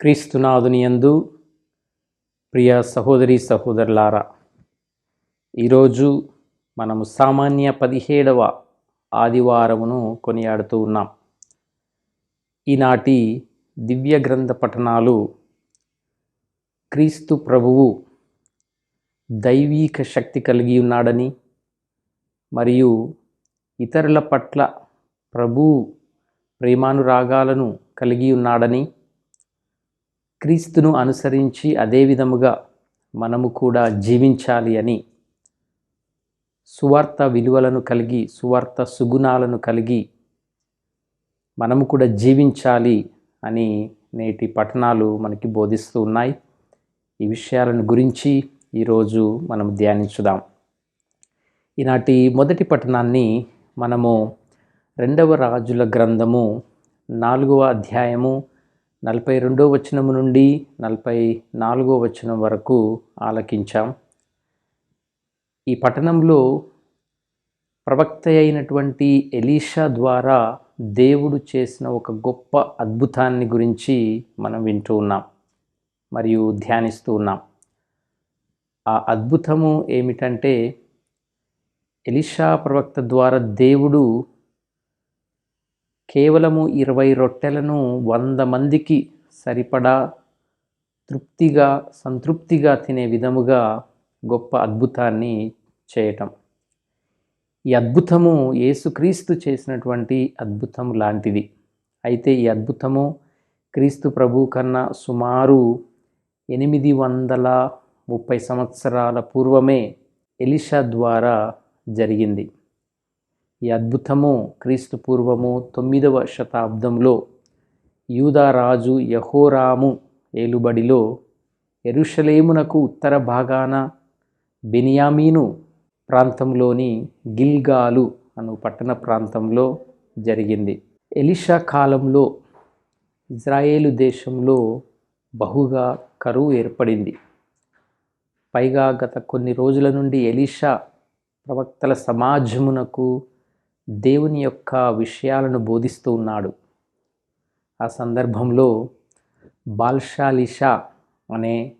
క్రీస్తునాథుని యందు ప్రియ సహోదరి సహోదరులారా ఈరోజు మనము సామాన్య పదిహేడవ ఆదివారమును కొనియాడుతూ ఉన్నాం. ఈనాటి దివ్య గ్రంథ పఠనాలు క్రీస్తు ప్రభువు దైవీక శక్తి కలిగి ఉన్నాడని మరియు ఇతరుల పట్ల ప్రభు ప్రేమానురాగాలను కలిగి ఉన్నాడని క్రీస్తును అనుసరించి అదే విధముగా మనము కూడా జీవించాలి అని సువార్త విలువలను కలిగి సువార్త సుగుణాలను కలిగి మనము కూడా జీవించాలి అని నేటి పఠనాలు మనకి బోధిస్తూ ఉన్నాయి. ఈ విషయాలను గురించి ఈరోజు మనం ధ్యానించుదాం. ఈనాటి మొదటి పట్టణాన్ని మనము రెండవ రాజుల గ్రంథము నాలుగవ అధ్యాయము నలభై రెండో వచనం నుండి నలభై నాలుగో వచనం వరకు ఆలకించాం. ఈ పట్టణంలో ప్రవక్త అయినటువంటి ఎలీషా ద్వారా దేవుడు చేసిన ఒక గొప్ప అద్భుతాన్ని గురించి మనం వింటూ ఉన్నాం మరియు ధ్యానిస్తూ ఉన్నాం. ఆ అద్భుతము ఏమిటంటే ఎలిషా ప్రవక్త ద్వారా దేవుడు కేవలము ఇరవై రొట్టెలను వంద మందికి సరిపడా తృప్తిగా సంతృప్తిగా తినే విధముగా గొప్ప అద్భుతాన్ని చేయటం. ఈ అద్భుతము యేసుక్రీస్తు చేసినటువంటి అద్భుతం లాంటిది. అయితే ఈ అద్భుతము క్రీస్తు ప్రభు కన్నా సుమారు ఎనిమిది వందల ముప్పై సంవత్సరాల పూర్వమే ఎలిషా ద్వారా జరిగింది. ఈ అద్భుతము క్రీస్తు పూర్వము తొమ్మిదవ శతాబ్దంలో యూదారాజు యహోరాము ఏలుబడిలో ఎరుషలేమునకు ఉత్తర భాగాన బెనియామీను ప్రాంతంలోని గిల్గాలు అను పట్టణ ప్రాంతంలో జరిగింది. ఎలిషా కాలంలో ఇజ్రాయేలు దేశంలో బహుగా కరువు ఏర్పడింది. పైగా గత కొన్ని రోజుల నుండి ఎలిషా ప్రవక్తల సమాజమునకు దేవుని యొక్క విషయాలను బోధిస్తూ ఉన్నాడు. ఆ సందర్భంలో బాల్షాలిషా అనే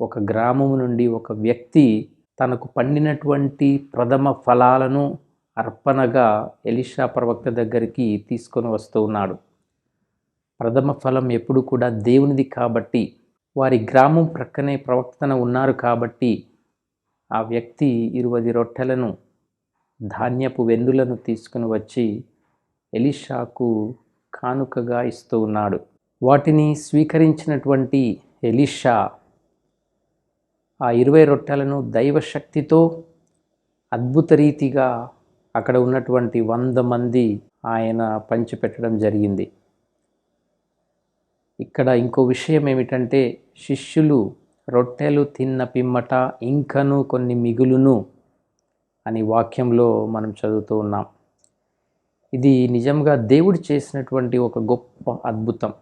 ఒక గ్రామము నుండి ఒక వ్యక్తి తనకు పండినటువంటి ప్రథమ ఫలాలను అర్పణగా ఎలిషా ప్రవక్త దగ్గరికి తీసుకొని వస్తూ ఉన్నాడు. ప్రథమ ఫలం ఎప్పుడు కూడా దేవునిది కాబట్టి వారి గ్రామం ప్రక్కనే ప్రవక్తన ఉన్నారు కాబట్టి ఆ వ్యక్తి ఇరువది రొట్టెలను ధాన్యపు వెన్నులను తీసుకుని వచ్చి ఎలిషాకు కానుకగా ఇస్తూ ఉన్నాడు. వాటిని స్వీకరించినటువంటి ఎలిషా ఆ ఇరవై రొట్టెలను దైవశక్తితో అద్భుత రీతిగా అక్కడ ఉన్నటువంటి వంద మంది ఆయన పంచిపెట్టడం జరిగింది. ఇక్కడ ఇంకో విషయం ఏమిటంటే శిష్యులు రొట్టెలు తిన్న పిమ్మట ఇంకను కొన్ని మిగులును అని వాక్యంలో మనం చదువుతూ ఉన్నాం. ఇది నిజంగా దేవుడు చేసినటువంటి ఒక గొప్ప అద్భుతం.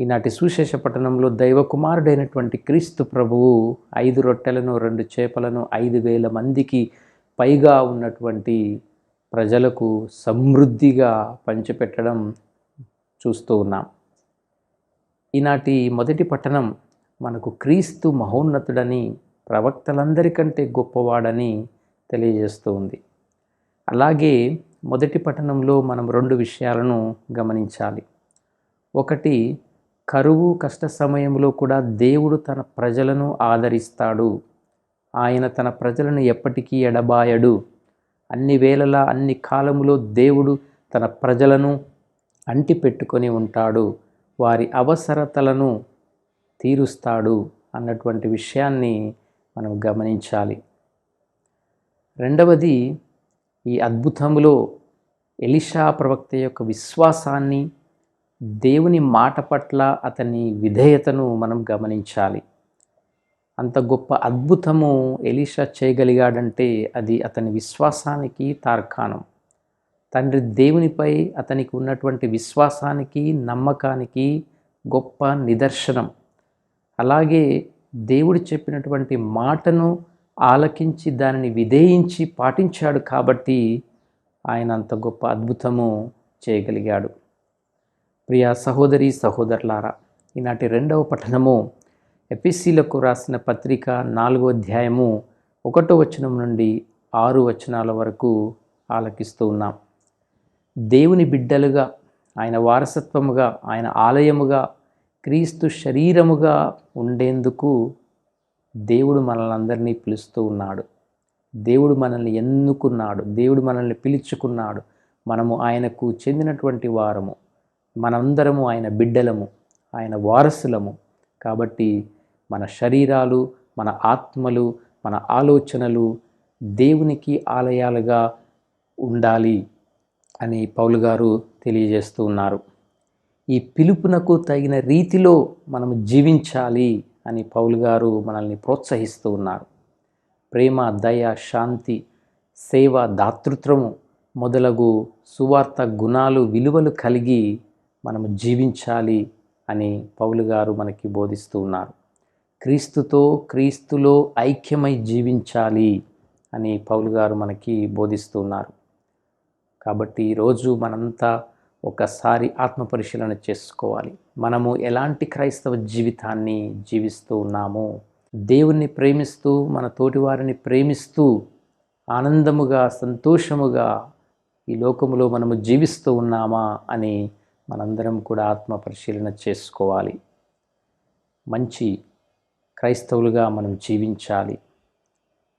ఈనాటి సుశేష పట్టణంలో దైవకుమారుడైనటువంటి క్రీస్తు ప్రభువు ఐదు రొట్టెలను రెండు చేపలను ఐదు వేల మందికి పైగా ఉన్నటువంటి ప్రజలకు సమృద్ధిగా పంచిపెట్టడం చూస్తూ ఉన్నాం. ఈనాటి మొదటి పట్టణం మనకు క్రీస్తు మహోన్నతుడని ప్రవక్తలందరికంటే గొప్పవాడని తెలియజేస్తూ ఉంది. అలాగే మొదటి పట్టణంలో మనం రెండు విషయాలను గమనించాలి. ఒకటి కరువు కష్ట సమయంలో కూడా దేవుడు తన ప్రజలను ఆదరిస్తాడు. ఆయన తన ప్రజలను ఎప్పటికీ ఎడబాయడు. అన్ని వేళలా అన్ని కాలములో దేవుడు తన ప్రజలను అంటి పెట్టుకొని ఉంటాడు. వారి అవసరతలను తీరుస్తాడు అన్నటువంటి విషయాన్ని మనం గమనించాలి. రెండవది ఈ అద్భుతములో ఎలిషా ప్రవక్త యొక్క విశ్వాసాన్ని దేవుని మాట పట్ల అతని విధేయతను మనం గమనించాలి. అంత గొప్ప అద్భుతము ఎలీషా చేయగలిగాడంటే అది అతని విశ్వాసానికి తార్కాణం. తండ్రి దేవునిపై అతనికి ఉన్నటువంటి విశ్వాసానికి నమ్మకానికి గొప్ప నిదర్శనం. అలాగే దేవుడు చెప్పినటువంటి మాటను ఆలకించి దానిని విధేయించి పాటించాడు కాబట్టి ఆయన అంత గొప్ప అద్భుతము చేయగలిగాడు. ప్రియా సహోదరి సహోదరులారా ఈనాటి రెండవ పఠనము ఎపిసిలకు రాసిన పత్రిక నాలుగో అధ్యాయము ఒకటో వచనం నుండి ఆరు వచనాల వరకు ఆలకిస్తూ ఉన్నాం. దేవుని బిడ్డలుగా ఆయన వారసత్వముగా ఆయన ఆలయముగా క్రీస్తు శరీరముగా ఉండేందుకు దేవుడు మనల్ని అందరినీ పిలుస్తూ ఉన్నాడు. దేవుడు మనల్ని ఎన్నుకున్నాడు. దేవుడు మనల్ని పిలుచుకున్నాడు. మనము ఆయనకు చెందినటువంటి వారము. మనందరము ఆయన బిడ్డలము. ఆయన వారసులము. కాబట్టి మన శరీరాలు మన ఆత్మలు మన ఆలోచనలు దేవునికి ఆలయాలుగా ఉండాలి అని పౌలు గారు తెలియజేస్తూ ఉన్నారు. ఈ పిలుపునకు తగిన రీతిలో మనం జీవించాలి. అని పౌలు గారు మనల్ని ప్రోత్సహిస్తూ ఉన్నారు. ప్రేమ దయ శాంతి సేవ దాతృత్వము మొదలగు సువార్త గుణాలు విలువలు కలిగి మనము జీవించాలి అని పౌలు గారు మనకి బోధిస్తూ ఉన్నారు. క్రీస్తుతో క్రీస్తులో ఐక్యమై జీవించాలి అని పౌలు గారు మనకి బోధిస్తూ ఉన్నారు. కాబట్టి ఈరోజు మనంతా ఒకసారి ఆత్మపరిశీలన చేసుకోవాలి. మనము ఎలాంటి క్రైస్తవ జీవితాన్ని జీవిస్తూ ఉన్నాము దేవుణ్ణి ప్రేమిస్తూ మన తోటివారిని ప్రేమిస్తూ ఆనందముగా సంతోషముగా ఈ లోకములో మనము జీవిస్తూ ఉన్నామా అని మనందరం కూడా ఆత్మ పరిశీలన చేసుకోవాలి. మంచి క్రైస్తవులుగా మనం జీవించాలి.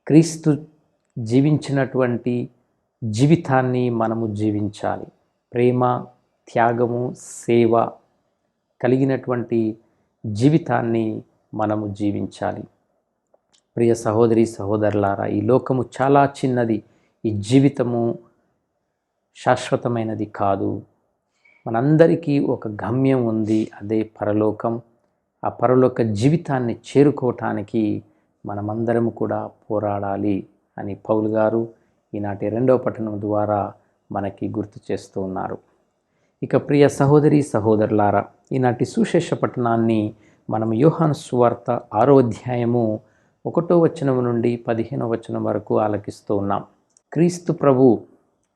క్రీస్తు జీవించినటువంటి జీవితాన్ని మనము జీవించాలి. ప్రేమ త్యాగము సేవ కలిగినటువంటి జీవితాన్ని మనము జీవించాలి. ప్రియ సహోదరి సహోదరులారా ఈ లోకము చాలా చిన్నది. ఈ జీవితము శాశ్వతమైనది కాదు. మనందరికీ ఒక గమ్యం ఉంది. అదే పరలోకం. ఆ పరలోక జీవితాన్ని చేరుకోవటానికి మనమందరము కూడా పోరాడాలి అని పౌలు గారు ఈనాటి రెండవ పట్టణం ద్వారా మనకి గుర్తు చేస్తూ ఉన్నారు. ఇక ప్రియ సహోదరి సహోదరులారా ఈనాటి సుశేష పట్టణాన్ని మనం యోహాను సువార్త ఆరో అధ్యాయము ఒకటో వచనం నుండి పదిహేనో వచనం వరకు ఆలకిస్తూ ఉన్నాం. క్రీస్తు ప్రభు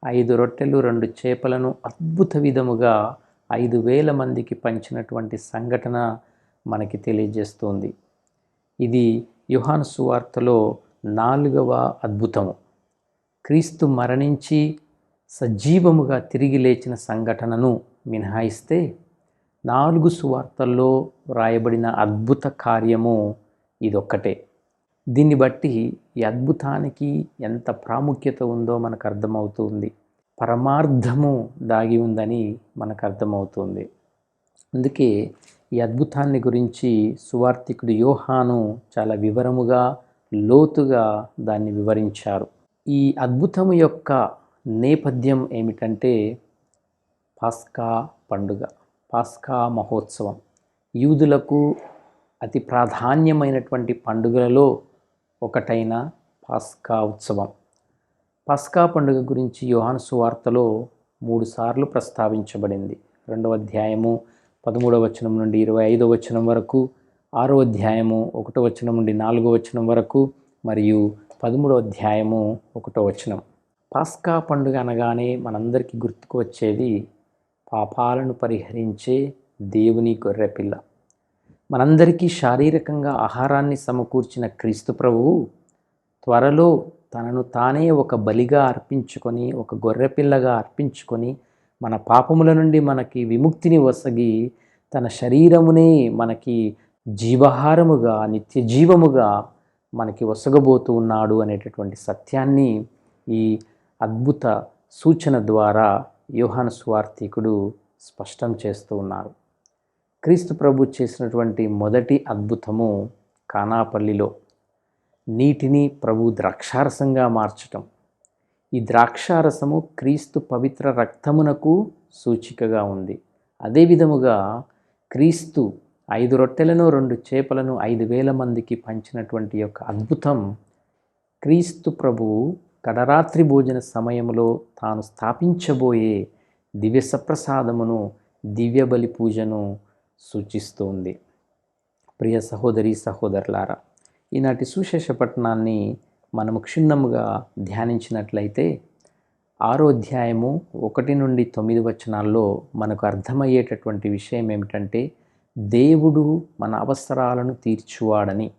ఐదు రొట్టెలు రెండు చేపలను అద్భుత విధముగా ఐదు వేల మందికి పంచినటువంటి సంఘటన మనకి తెలియజేస్తుంది. ఇది యుహాను సువార్తలో నాలుగవ అద్భుతము. క్రీస్తు మరణించి సజీవముగా తిరిగి లేచిన సంఘటనను మినహాయిస్తే నాలుగు సువార్తల్లో వ్రాయబడిన అద్భుత కార్యము ఇదొక్కటే. దీన్ని బట్టి ఈ అద్భుతానికి ఎంత ప్రాముఖ్యత ఉందో మనకు అర్థమవుతుంది. పరమార్థము దాగి ఉందని మనకు అర్థమవుతుంది. అందుకే ఈ అద్భుతాన్ని గురించి సువార్థికుడు యోహాను చాలా వివరముగా లోతుగా దాన్ని వివరించారు. ఈ అద్భుతము యొక్క నేపథ్యం ఏమిటంటే పాస్కా పండుగ పాస్కా మహోత్సవం. యూదులకు అతి ప్రాధాన్యమైనటువంటి పండుగలలో ఒకటైన పాస్కా ఉత్సవం. పాస్కా పండుగ గురించి యోహాను సువార్తలో మూడుసార్లు ప్రస్తావించబడింది. రెండవ అధ్యాయము పదమూడవ వచనం నుండి ఇరవై ఐదవ వచనం వరకు ఆరో అధ్యాయము ఒకటో వచనం నుండి నాలుగో వచనం వరకు మరియు పదమూడవ అధ్యాయము ఒకటో వచనం. పాస్కా పండుగ అనగానే మనందరికీ గుర్తుకు వచ్చేది పాపాలను పరిహరించే దేవుని గొర్రెపిల్ల మనందరికీ శారీరకంగా ఆహారాన్ని సమకూర్చిన క్రీస్తు ప్రభువు త్వరలో తనను తానే ఒక బలిగా అర్పించుకొని ఒక గొర్రెపిల్లగా అర్పించుకొని మన పాపముల నుండి మనకి విముక్తిని వసగి తన శరీరమునే మనకి జీవహారముగా నిత్య జీవముగా మనకి వసగబోతూ ఉన్నాడు అనేటటువంటి సత్యాన్ని ఈ అద్భుత సూచన ద్వారా యోహాను స్వార్థికుడు స్పష్టం చేస్తూ ఉన్నారు. క్రీస్తు ప్రభు చేసినటువంటి మొదటి అద్భుతము కానాపల్లిలో నీటిని ప్రభు ద్రాక్షారసంగా మార్చటం. ఈ ద్రాక్షారసము క్రీస్తు పవిత్ర రక్తమునకు సూచికగా ఉంది. అదే విధముగా క్రీస్తు ఐదు రొట్టెలను రెండు చేపలను ఐదు వేల మందికి పంచినటువంటి యొక్క అద్భుతం క్రీస్తు ప్రభువు కడరాత్రి భోజన సమయంలో తాను స్థాపించబోయే దివ్య సప్రసాదమును దివ్య బలి పూజను సూచిస్తోంది. ప్రియ సహోదరి సహోదరులారా ఈనాటి సుశేష పట్టణాన్ని మనము క్షుణ్ణముగా ధ్యానించినట్లయితే ఆరో అధ్యాయము ఒకటి నుండి తొమ్మిది వచనాల్లో మనకు అర్థమయ్యేటటువంటి విషయం ఏమిటంటే దేవుడు మన అవసరాలను తీర్చువాడని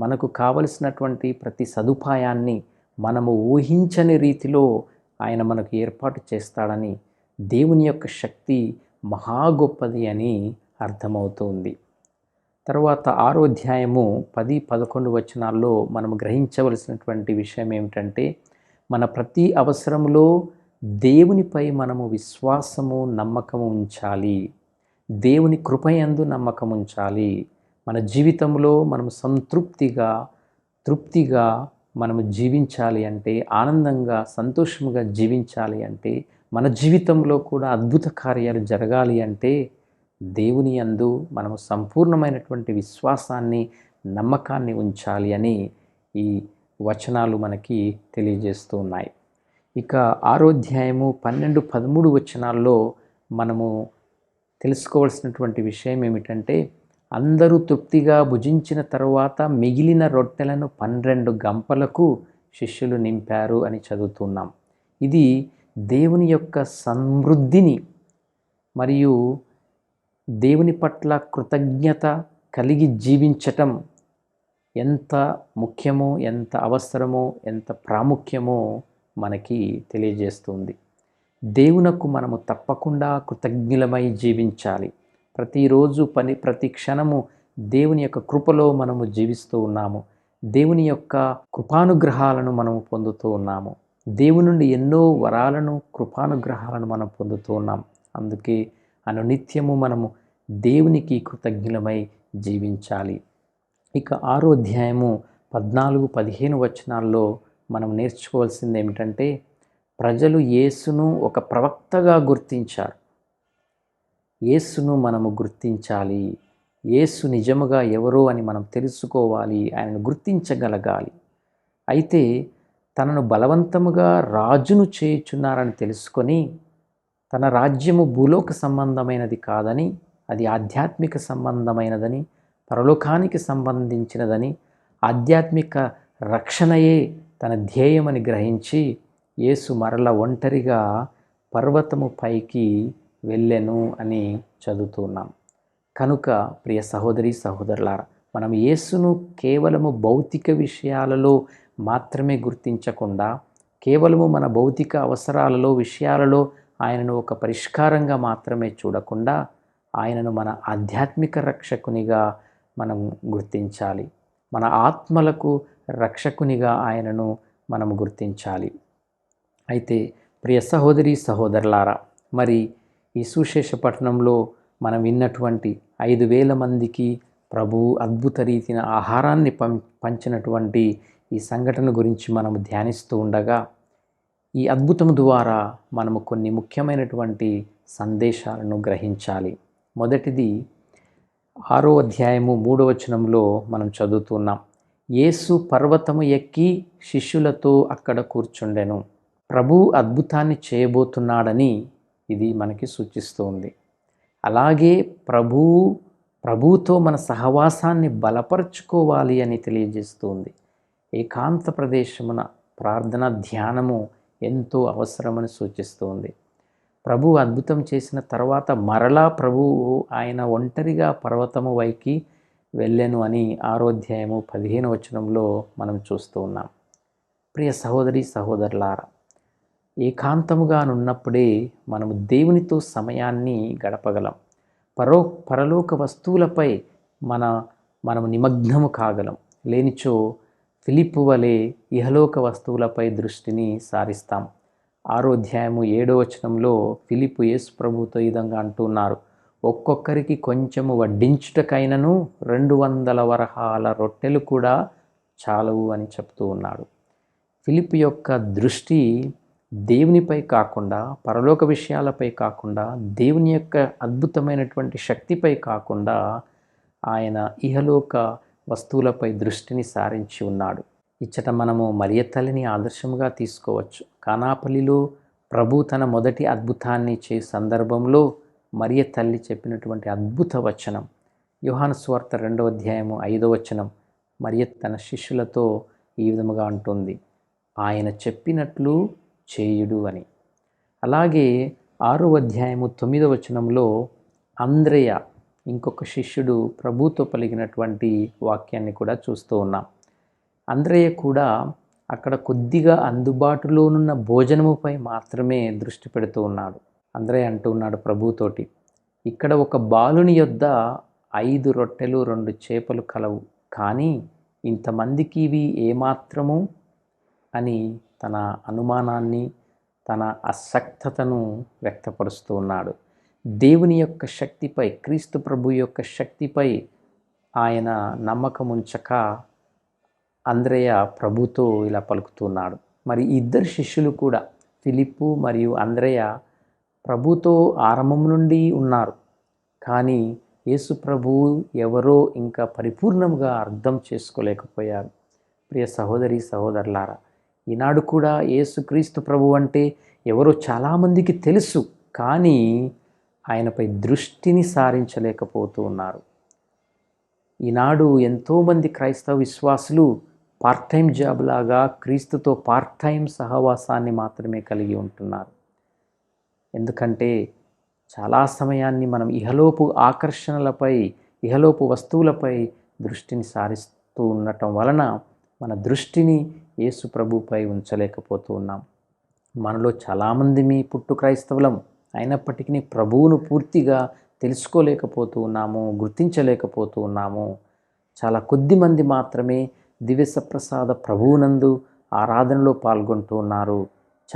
మనకు కావలసినటువంటి ప్రతి సదుపాయాన్ని మనము ఊహించని రీతిలో ఆయన మనకు ఏర్పాటు చేస్తాడని దేవుని యొక్క శక్తి మహా గొప్పది అని అర్థమవుతుంది. తర్వాత ఆరో అధ్యాయము పది పదకొండు వచనాల్లో మనం గ్రహించవలసినటువంటి విషయం ఏమిటంటే మన ప్రతి అవసరంలో దేవునిపై మనము విశ్వాసము నమ్మకము ఉంచాలి. దేవుని కృపయందు నమ్మకం ఉంచాలి. మన జీవితంలో మనం సంతృప్తిగా తృప్తిగా మనము జీవించాలి అంటే ఆనందంగా సంతోషంగా జీవించాలి అంటే మన జీవితంలో కూడా అద్భుత కార్యాలు జరగాలి అంటే దేవుని యందు మనము సంపూర్ణమైనటువంటి విశ్వాసాన్ని నమ్మకాన్ని ఉంచాలి అని ఈ వచనాలు మనకి తెలియజేస్తూ ఉన్నాయి. ఇక ఆరోధ్యాయము పన్నెండు పదమూడు వచనాల్లో మనము తెలుసుకోవాల్సినటువంటి విషయం ఏమిటంటే అందరూ తృప్తిగా భుజించిన తరువాత మిగిలిన రొట్టెలను పన్నెండు గంపలకు శిష్యులు నింపారు అని చదువుతున్నాం. ఇది దేవుని యొక్క సమృద్ధిని మరియు దేవుని పట్ల కృతజ్ఞత కలిగి జీవించటం ఎంత ముఖ్యమో ఎంత అవసరమో ఎంత ప్రాముఖ్యమో మనకి తెలియజేస్తుంది. దేవునకు మనము తప్పకుండా కృతజ్ఞులమై జీవించాలి. ప్రతిరోజు పని ప్రతి క్షణము దేవుని యొక్క కృపలో మనము జీవిస్తూ ఉన్నాము. దేవుని యొక్క కృపానుగ్రహాలను మనము పొందుతూ ఉన్నాము. దేవుని నుండి ఎన్నో వరాలను కృపానుగ్రహాలను మనం పొందుతూ ఉన్నాం. అందుకే అనునిత్యము మనము దేవునికి కృతజ్ఞులమై జీవించాలి. ఇక ఆరో అధ్యాయము పద్నాలుగు పదిహేను వచనాల్లో మనం నేర్చుకోవాల్సింది ఏమిటంటే ప్రజలు యేసును ఒక ప్రవక్తగా గుర్తించారు. యేసును మనము గుర్తించాలి. యేసు నిజముగా ఎవరో అని మనం తెలుసుకోవాలి ఆయనను గుర్తించగలగాలి. అయితే తనను బలవంతముగా రాజును చేయుచున్నారని తెలుసుకొని తన రాజ్యము భూలోక సంబంధమైనది కాదని అది ఆధ్యాత్మిక సంబంధమైనదని పరలోకానికి సంబంధించినదని ఆధ్యాత్మిక రక్షణయే తన ధ్యేయమని గ్రహించి యేసు మరల ఒంటరిగా పర్వతము పైకి వెళ్ళెను అని చదువుతున్నాం. కనుక ప్రియ సహోదరి సహోదరులారా మనం యేసును కేవలము భౌతిక విషయాలలో మాత్రమే గుర్తించకుండా కేవలము మన భౌతిక అవసరాలలో విషయాలలో ఆయనను ఒక పరిష్కారంగా మాత్రమే చూడకుండా ఆయనను మన ఆధ్యాత్మిక రక్షకునిగా మనం గుర్తించాలి. మన ఆత్మలకు రక్షకునిగా ఆయనను మనం గుర్తించాలి. అయితే ప్రియ సహోదరి సహోదరులారా మరి ఈ సుశేష పట్టణంలో మనం విన్నటువంటి ఐదు వేల మందికి ప్రభు అద్భుత రీతిన ఆహారాన్ని పం పంచినటువంటి ఈ సంఘటన గురించి మనము ధ్యానిస్తూ ఉండగా ఈ అద్భుతం ద్వారా మనము కొన్ని ముఖ్యమైనటువంటి సందేశాలను గ్రహించాలి. మొదటిది ఆరో అధ్యాయము మూడో వచనంలో మనం చదువుతున్నాం యేసు పర్వతము ఎక్కి శిష్యులతో అక్కడ కూర్చుండెను. ప్రభు అద్భుతాన్ని చేయబోతున్నాడని ఇది మనకి సూచిస్తుంది. అలాగే ప్రభువు ప్రభుతో మన సహవాసాన్ని బలపరుచుకోవాలి అని తెలియజేస్తుంది. ఏకాంత ప్రదేశమున ప్రార్థన ధ్యానము ఎంతో అవసరమని సూచిస్తుంది. ప్రభు అద్భుతం చేసిన తర్వాత మరలా ప్రభువు ఆయన ఒంటరిగా పర్వతము వైకి వెళ్ళెను అని ఆరోధ్యాయము పదిహేను వచనంలో మనం చూస్తూ ఉన్నాం. ప్రియ సహోదరి సహోదరులారా ఏకాంతముగా నున్నప్పుడే మనము దేవునితో సమయాన్ని గడపగలం. పరో పరలోక వస్తువులపై మన మనము నిమగ్నము కాగలం. లేనిచో ఫిలిప్పు వలె ఇహలోక వస్తువులపై దృష్టిని సారిస్తాం. ఆరో అధ్యాయము ఏడో వచనంలో ఫిలిప్పు యేసు ప్రభుతో ఈ విధంగా అంటున్నారు ఒక్కొక్కరికి కొంచెము వడ్డించుటకైనను రెండు వందల వరహాల రొట్టెలు కూడా చాలవు అని చెప్తూ ఉన్నాడు. ఫిలిప్ యొక్క దృష్టి దేవునిపై కాకుండా పరలోక విషయాలపై కాకుండా దేవుని యొక్క అద్భుతమైనటువంటి శక్తిపై కాకుండా ఆయన ఇహలోక వస్తువులపై దృష్టిని సారించి ఉన్నాడు. ఇచ్చట మనము మరియ తల్లిని ఆదర్శముగా తీసుకోవచ్చు. కానాపల్లిలో ప్రభు తన మొదటి అద్భుతాన్ని చే సందర్భంలో మరియ తల్లి చెప్పినటువంటి అద్భుత వచనం. యోహాను స్వార్త రెండవ అధ్యాయము ఐదవ వచనం మరియ తన శిష్యులతో ఈ విధముగా అంటుంది. ఆయన చెప్పినట్లు చేయుడు అని. అలాగే ఆరో అధ్యాయము తొమ్మిదవ వచనంలో అంద్రయ ఇంకొక శిష్యుడు ప్రభుతో పలిగినటువంటి వాక్యాన్ని కూడా చూస్తూ ఉన్నాం. అంద్రయ్య కూడా అక్కడ కొద్దిగా అందుబాటులోనున్న భోజనముపై మాత్రమే దృష్టి పెడుతూ ఉన్నాడు. అంద్రయ్య అంటూ ఉన్నాడు ప్రభుతోటి ఇక్కడ ఒక బాలుని యొద్ద ఐదు రొట్టెలు రెండు చేపలు కలవు. కానీ ఇంతమందికి ఇవి ఏమాత్రము? అని తన అనుమానాన్ని తన అసక్తతను వ్యక్తపరుస్తూ ఉన్నాడు. దేవుని యొక్క శక్తిపై క్రీస్తు ప్రభు యొక్క శక్తిపై ఆయన నమ్మకం ఉంచక అంద్రయ్య ప్రభుతో ఇలా పలుకుతున్నాడు. మరి ఇద్దరు శిష్యులు కూడా ఫిలిప్పు మరియు అంద్రయ్య ప్రభుతో ఆరంభం నుండి ఉన్నారు. కానీ యేసు ప్రభు ఎవరో ఇంకా పరిపూర్ణంగా అర్థం చేసుకోలేకపోయారు. ప్రియ సహోదరి సహోదరులారా ఈనాడు కూడా యేసుక్రీస్తు ప్రభు అంటే ఎవరో చాలామందికి తెలుసు కానీ ఆయనపై దృష్టిని సారించలేకపోతూ ఉన్నారు. ఈనాడు ఎంతోమంది క్రైస్తవ విశ్వాసులు పార్ట్ టైం జాబ్ లాగా క్రీస్తుతో పార్ట్ టైం సహవాసాన్ని మాత్రమే కలిగి ఉంటున్నారు. ఎందుకంటే చాలా సమయాన్ని మనం ఇహలోపు ఆకర్షణలపై ఇహలోపు వస్తువులపై దృష్టిని సారిస్తూ ఉండటం వలన మన దృష్టిని యేసు ప్రభుపై ఉంచలేకపోతూ ఉన్నాం. మనలో చాలామంది మీ పుట్టు క్రైస్తవులం అయినప్పటికీ ప్రభువును పూర్తిగా తెలుసుకోలేకపోతూ ఉన్నాము గుర్తించలేకపోతూ ఉన్నాము. చాలా కొద్ది మంది మాత్రమే దివ్యసప్రసాద ప్రభువునందు ఆరాధనలో పాల్గొంటూ ఉన్నారు.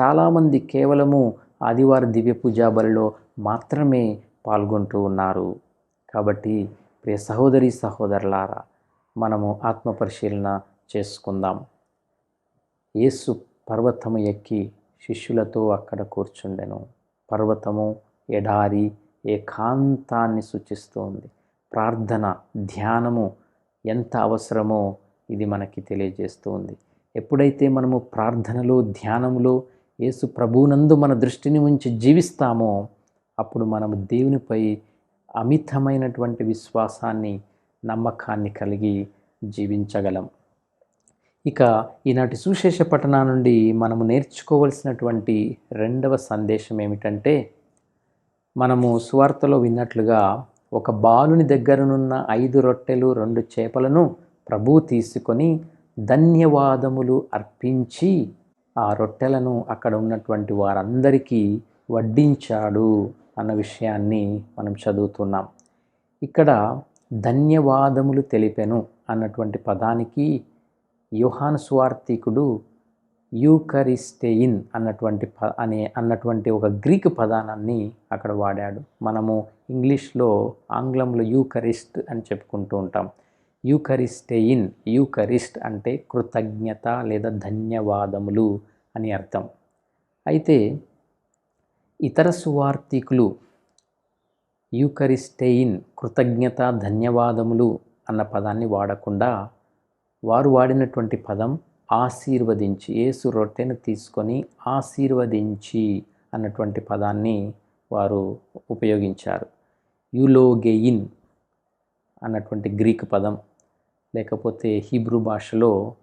చాలామంది కేవలము ఆదివారం దివ్య పూజా బలిలో మాత్రమే పాల్గొంటూ ఉన్నారు. కాబట్టి ప్రియ సహోదరి సహోదరులారా మనము ఆత్మ పరిశీలన చేసుకుందాం. యేసు పర్వతము ఎక్కి శిష్యులతో అక్కడ కూర్చుండెను. పర్వతము ఎడారి ఏకాంతాన్ని సూచిస్తోంది. ప్రార్థన ధ్యానము ఎంత అవసరమో ఇది మనకి తెలియజేస్తుంది. ఎప్పుడైతే మనము ప్రార్థనలో ధ్యానంలో యేసు ప్రభువునందు మన దృష్టిని ఉంచి జీవిస్తామో అప్పుడు మనము దేవునిపై అమితమైనటువంటి విశ్వాసాన్ని నమ్మకాన్ని కలిగి జీవించగలం. ఇక ఈనాటి సుశేష పఠనా నుండి మనము నేర్చుకోవలసినటువంటి రెండవ సందేశం ఏమిటంటే మనము సువార్తలో విన్నట్లుగా ఒక బాలుని దగ్గరనున్న ఐదు రొట్టెలు రెండు చేపలను ప్రభువు తీసుకొని ధన్యవాదములు అర్పించి ఆ రొట్టెలను అక్కడ ఉన్నటువంటి వారందరికీ వడ్డించాడు అన్న విషయాన్ని మనం చదువుతున్నాం. ఇక్కడ ధన్యవాదములు తెలిపెను అన్నటువంటి పదానికి యుహాన్ స్వార్థికుడు యూకరిస్టెయిన్ అన్నటువంటి ప అనే అన్నటువంటి ఒక గ్రీక్ పదానాన్ని అక్కడ వాడాడు. మనము ఇంగ్లీష్లో ఆంగ్లంలో యూకరిస్ట్ అని చెప్పుకుంటూ ఉంటాం. యూకరిస్టెయిన్ యూకరిస్ట్ అంటే కృతజ్ఞత లేదా ధన్యవాదములు అని అర్థం. అయితే ఇతర సువార్థికులు యూకరిస్టెయిన్ కృతజ్ఞత ధన్యవాదములు అన్న పదాన్ని వాడకుండా వారు వాడినటువంటి పదం ఆశీర్వదించి ఏసు రొట్టెను తీసుకొని ఆశీర్వదించి అన్నటువంటి పదాన్ని వారు ఉపయోగించారు. యులోగెయిన్ అన్నటువంటి గ్రీక్ పదం. లేకపోతే హీబ్రూ భాషలో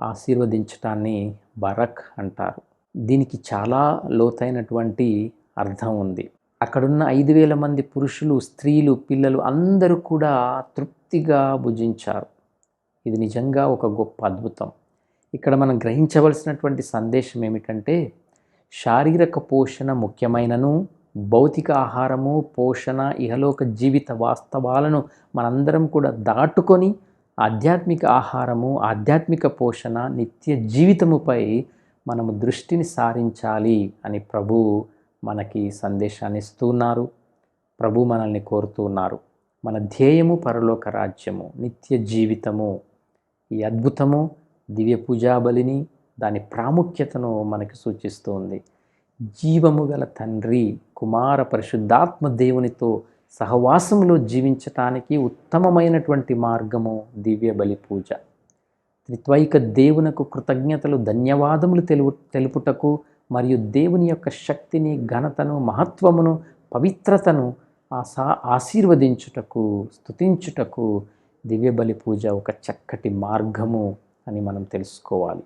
ఆశీర్వదించటాన్ని బరక్ అంటారు. దీనికి చాలా లోతైనటువంటి అర్థం ఉంది. అక్కడున్న ఐదు వేల మంది పురుషులు స్త్రీలు పిల్లలు అందరూ కూడా తృప్తిగా భుజించారు. ఇది నిజంగా ఒక గొప్ప అద్భుతం. ఇక్కడ మనం గ్రహించవలసినటువంటి సందేశం ఏమిటంటే శారీరక పోషణ ముఖ్యమైనను భౌతిక ఆహారము పోషణ ఇహలోక జీవిత వాస్తవాలను మనందరం కూడా దాటుకొని ఆధ్యాత్మిక ఆహారము ఆధ్యాత్మిక పోషణ నిత్య జీవితముపై మనము దృష్టిని సారించాలి అని ప్రభు మనకి సందేశాన్ని ఇస్తున్నారు. ప్రభు మనల్ని కోరుతున్నారు మన ధ్యేయము పరలోక రాజ్యము నిత్య జీవితము. ఈ అద్భుతము దివ్య పూజాబలిని దాని ప్రాముఖ్యతను మనకి సూచిస్తుంది. జీవము గల తండ్రి కుమార పరిశుద్ధాత్మ దేవునితో సహవాసంలో జీవించటానికి ఉత్తమమైనటువంటి మార్గము దివ్య బలి పూజ. త్రిత్వైక దేవునకు కృతజ్ఞతలు ధన్యవాదములు తెలు తెలుపుటకు మరియు దేవుని యొక్క శక్తిని ఘనతను మహత్వమును పవిత్రతను ఆశా ఆశీర్వదించుటకు స్థుతించుటకు దివ్య బలి పూజ ఒక చక్కటి మార్గము అని మనం తెలుసుకోవాలి.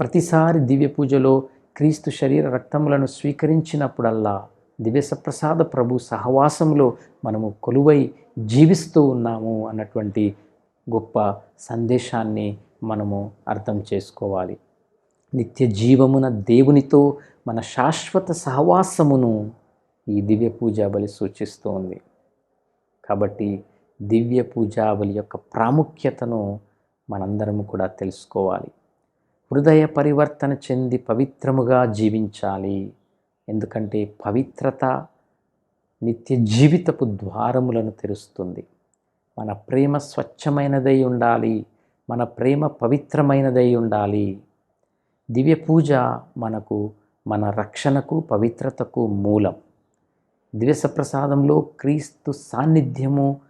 ప్రతిసారి దివ్య పూజలో క్రీస్తు శరీర రక్తములను స్వీకరించినప్పుడల్లా దివ్య సప్రసాద ప్రభు సహవాసంలో మనము కొలువై జీవిస్తూ ఉన్నాము అన్నటువంటి గొప్ప సందేశాన్ని మనము అర్థం చేసుకోవాలి. నిత్య జీవమున దేవునితో మన శాశ్వత సహవాసమును ఈ దివ్య పూజా బలి సూచిస్తోంది. కాబట్టి దివ్య పూజా యొక్క ప్రాముఖ్యతను మనందరము కూడా తెలుసుకోవాలి. హృదయ పరివర్తన చెంది పవిత్రముగా జీవించాలి. ఎందుకంటే పవిత్రత నిత్య జీవితపు ద్వారములను తెరుస్తుంది. మన ప్రేమ స్వచ్ఛమైనదై ఉండాలి. మన ప్రేమ పవిత్రమైనదై ఉండాలి. దివ్య పూజ మనకు మన రక్షణకు పవిత్రతకు మూలం. దివ్య ప్రసాదంలో క్రీస్తు సాన్నిధ్యము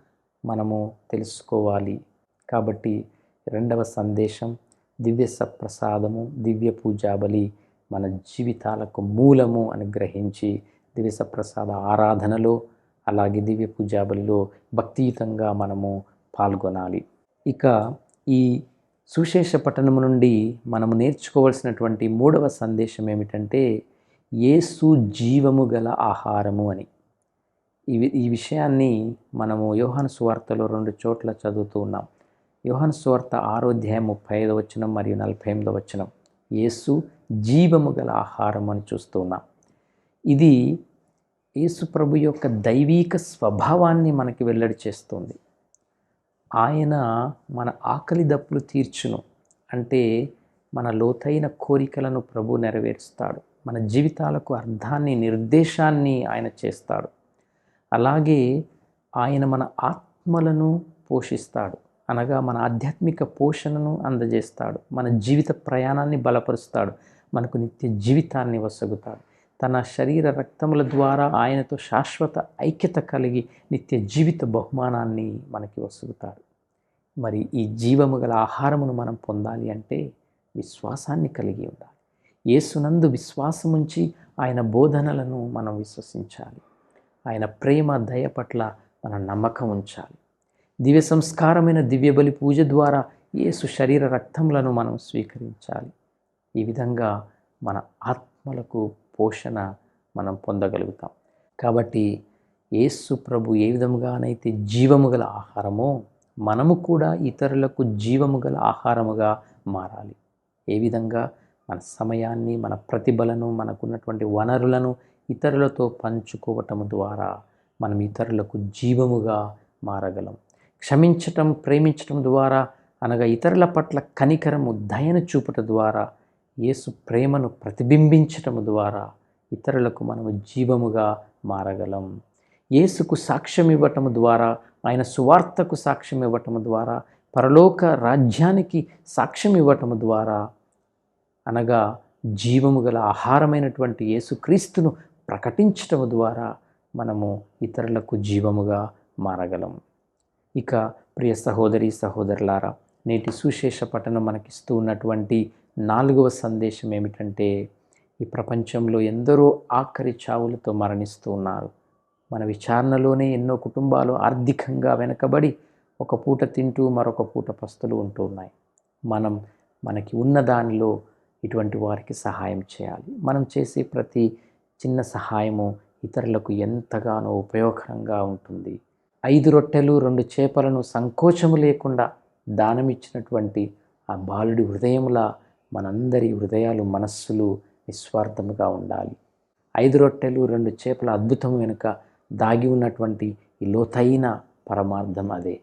మనము తెలుసుకోవాలి. కాబట్టి రెండవ సందేశం దివ్య సప్రసాదము దివ్య పూజా బలి మన జీవితాలకు మూలము అని గ్రహించి దివ్య సప్రసాద ఆరాధనలో అలాగే దివ్య పూజాబలిలో భక్తియుతంగా మనము పాల్గొనాలి. ఇక ఈ సుశేష పట్టణము నుండి మనము నేర్చుకోవాల్సినటువంటి మూడవ సందేశం ఏమిటంటే యేసు జీవము గల ఆహారము అని. ఈ ఈ విషయాన్ని మనము యోహాను సువార్తలో రెండు చోట్ల చదువుతూ ఉన్నాం. యోహాను సువార్త ఆరోధ్యాయం ముప్పై ఐదో వచనం మరియు నలభై ఎనిమిదో వచనం. యేసు జీవము గల ఆహారం అని చూస్తూ ఉన్నాం. ఇది యేసు ప్రభు యొక్క దైవీక స్వభావాన్ని మనకి వెల్లడి చేస్తుంది. ఆయన మన ఆకలి దప్పులు తీర్చును. అంటే మన లోతైన కోరికలను ప్రభు నెరవేరుస్తాడు. మన జీవితాలకు అర్థాన్ని నిర్దేశాన్ని ఆయన చేస్తాడు. అలాగే ఆయన మన ఆత్మలను పోషిస్తాడు. అనగా మన ఆధ్యాత్మిక పోషణను అందజేస్తాడు. మన జీవిత ప్రయాణాన్ని బలపరుస్తాడు. మనకు నిత్య జీవితాన్ని వసగుతాడు. తన శరీర రక్తముల ద్వారా ఆయనతో శాశ్వత ఐక్యత కలిగి నిత్య జీవిత బహుమానాన్ని మనకి వసుగుతాడు. మరి ఈ జీవము గల ఆహారమును మనం పొందాలి అంటే విశ్వాసాన్ని కలిగి ఉండాలి. ఏసునందు విశ్వాసముంచి ఆయన బోధనలను మనం విశ్వసించాలి. ఆయన ప్రేమ దయ పట్ల మన నమ్మకం ఉంచాలి. దివ్య సంస్కారమైన దివ్య బలి పూజ ద్వారా యేసు శరీర రక్తములను మనం స్వీకరించాలి. ఈ విధంగా మన ఆత్మలకు పోషణ మనం పొందగలుగుతాం. కాబట్టి యేసు ప్రభు ఏ విధముగానైతే జీవము గల ఆహారమో మనము కూడా ఇతరులకు జీవము గల ఆహారముగా మారాలి. ఏ విధంగా? మన సమయాన్ని మన ప్రతిభలను మనకున్నటువంటి వనరులను ఇతరులతో పంచుకోవటం ద్వారా మనం ఇతరులకు జీవముగా మారగలం. క్షమించటం ప్రేమించటం ద్వారా అనగా ఇతరుల పట్ల కనికరము దయను చూపట ద్వారా యేసు ప్రేమను ప్రతిబింబించటం ద్వారా ఇతరులకు మనము జీవముగా మారగలం. యేసుకు సాక్ష్యం ఇవ్వటం ద్వారా ఆయన సువార్తకు సాక్ష్యం ఇవ్వటం ద్వారా పరలోక రాజ్యానికి సాక్ష్యం ఇవ్వటం ద్వారా అనగా జీవము గల ఆహారమైనటువంటి యేసుక్రీస్తును ప్రకటించటం ద్వారా మనము ఇతరులకు జీవముగా మారగలం. ఇక ప్రియ సహోదరి సహోదరులారా నేటి సుశేష పఠనం మనకిస్తూ ఉన్నటువంటి నాలుగవ సందేశం ఏమిటంటే ఈ ప్రపంచంలో ఎందరో ఆఖరి చావులతో మరణిస్తూ ఉన్నారు. మన విచారణలోనే ఎన్నో కుటుంబాలు ఆర్థికంగా వెనకబడి ఒక పూట తింటూ మరొక పూట పస్తులు ఉంటూ ఉన్నాయి. మనం మనకి ఉన్న దానిలో ఇటువంటి వారికి సహాయం చేయాలి. మనం చేసే ప్రతి చిన్న సహాయము ఇతరులకు ఎంతగానో ఉపయోగకరంగా ఉంటుంది. ఐదు రొట్టెలు రెండు చేపలను సంకోచము లేకుండా దానం ఇచ్చినటువంటి ఆ బాలుడి హృదయములా మనందరి హృదయాలు మనస్సులు నిస్వార్థముగా ఉండాలి. ఐదు రొట్టెలు రెండు చేపల అద్భుతం వెనుక దాగి ఉన్నటువంటి ఈ లోతైన పరమార్థం అదే.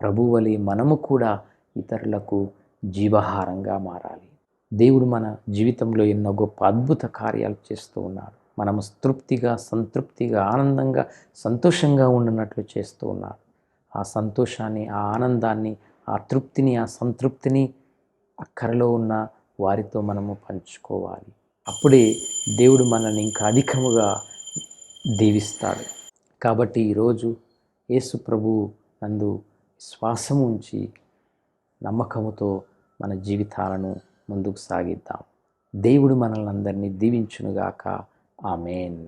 ప్రభువలి మనము కూడా ఇతరులకు జీవహారంగా మారాలి. దేవుడు మన జీవితంలో ఎన్నో గొప్ప అద్భుత కార్యాలు చేస్తూ ఉన్నాడు. మనము తృప్తిగా సంతృప్తిగా ఆనందంగా సంతోషంగా ఉండనట్లు చేస్తూ ఉన్నాడు. ఆ సంతోషాన్ని ఆ ఆనందాన్ని ఆ తృప్తిని ఆ సంతృప్తిని అక్కరలో ఉన్న వారితో మనము పంచుకోవాలి. అప్పుడే దేవుడు మనల్ని ఇంకా అధికముగా దీవిస్తాడు. కాబట్టి ఈరోజు యేసు ప్రభు నందు శ్వాసం ఉంచి నమ్మకముతో మన జీవితాలను ముందుకు సాగిద్దాం. దేవుడు మనల్ని అందరినీ దీవించునుగాక. ఆమెన్.